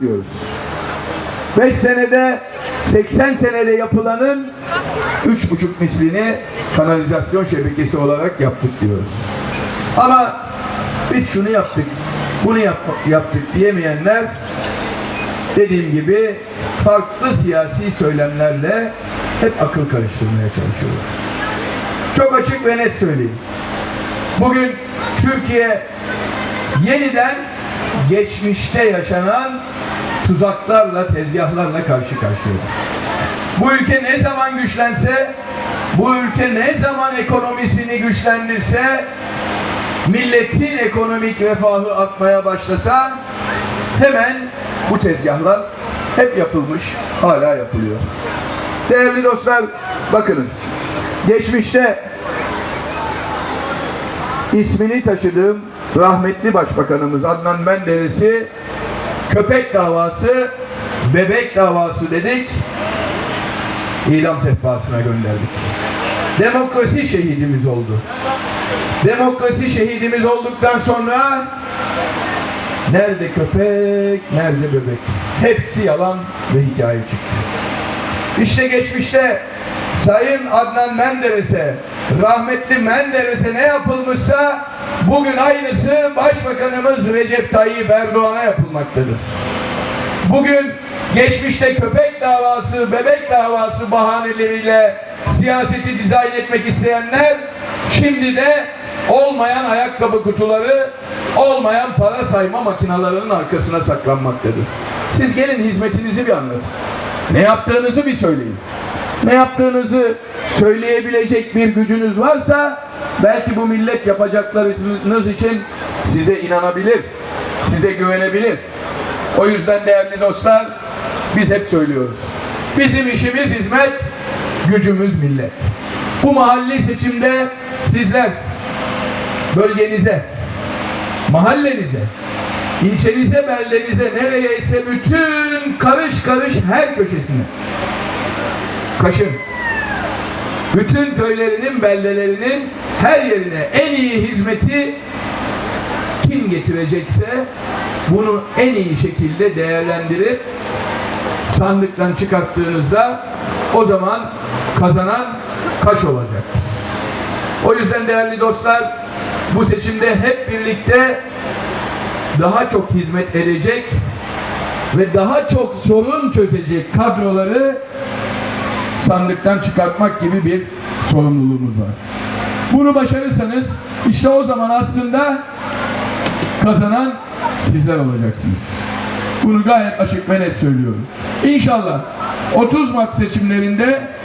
diyoruz. 5 senede 80 senede yapılanın 3,5 mislini kanalizasyon şebekesi olarak yaptık diyoruz. Ama biz şunu yaptık, bunu yap- yaptık diyemeyenler dediğim gibi farklı siyasi söylemlerle hep akıl karıştırmaya çalışıyorlar. Çok açık ve net söyleyeyim. Bugün Türkiye yeniden geçmişte yaşanan tuzaklarla, tezgahlarla karşı karşıya. Bu ülke ne zaman güçlense, bu ülke ne zaman ekonomisini güçlendirse, milletin ekonomik refahı artmaya başlasa hemen bu tezgahlar hep yapılmış, hala yapılıyor. Değerli dostlar, bakınız. Geçmişte ismini taşıdığım rahmetli başbakanımız Adnan Menderes'i köpek davası, bebek davası dedik, idam sehpasına gönderdik. Demokrasi şehidimiz oldu. Demokrasi şehidimiz olduktan sonra nerede köpek, nerede bebek? Hepsi yalan ve hikaye çıktı. İşte geçmişte Sayın Adnan Menderes'e, rahmetli Menderes'e ne yapılmışsa bugün aynısı Başbakanımız Recep Tayyip Erdoğan'a yapılmaktadır. Bugün geçmişte köpek davası, bebek davası bahaneleriyle siyaseti dizayn etmek isteyenler şimdi de olmayan ayakkabı kutuları, olmayan para sayma makinalarının arkasına saklanmaktadır. Siz gelin hizmetinizi bir anlatın. Ne yaptığınızı bir söyleyin. Ne yaptığınızı söyleyebilecek bir gücünüz varsa belki bu millet yapacaklarınız için size inanabilir, size güvenebilir. O yüzden değerli dostlar biz hep söylüyoruz. Bizim işimiz hizmet, gücümüz millet. Bu mahalli seçimde sizler bölgenize, mahallenize, ilçenize, beldenize, nereye ise bütün karış karış her köşesine kaşın. Bütün köylerinin, beldelerinin her yerine en iyi hizmeti kim getirecekse bunu en iyi şekilde değerlendirip sandıktan çıkarttığınızda o zaman kazanan kaş olacak. O yüzden değerli dostlar bu seçimde hep birlikte daha çok hizmet edecek ve daha çok sorun çözecek kadroları sandıktan çıkartmak gibi bir sorumluluğumuz var. Bunu başarırsanız işte o zaman aslında kazanan sizler olacaksınız. Bunu gayet açık ve net söylüyorum. İnşallah 30 Mart seçimlerinde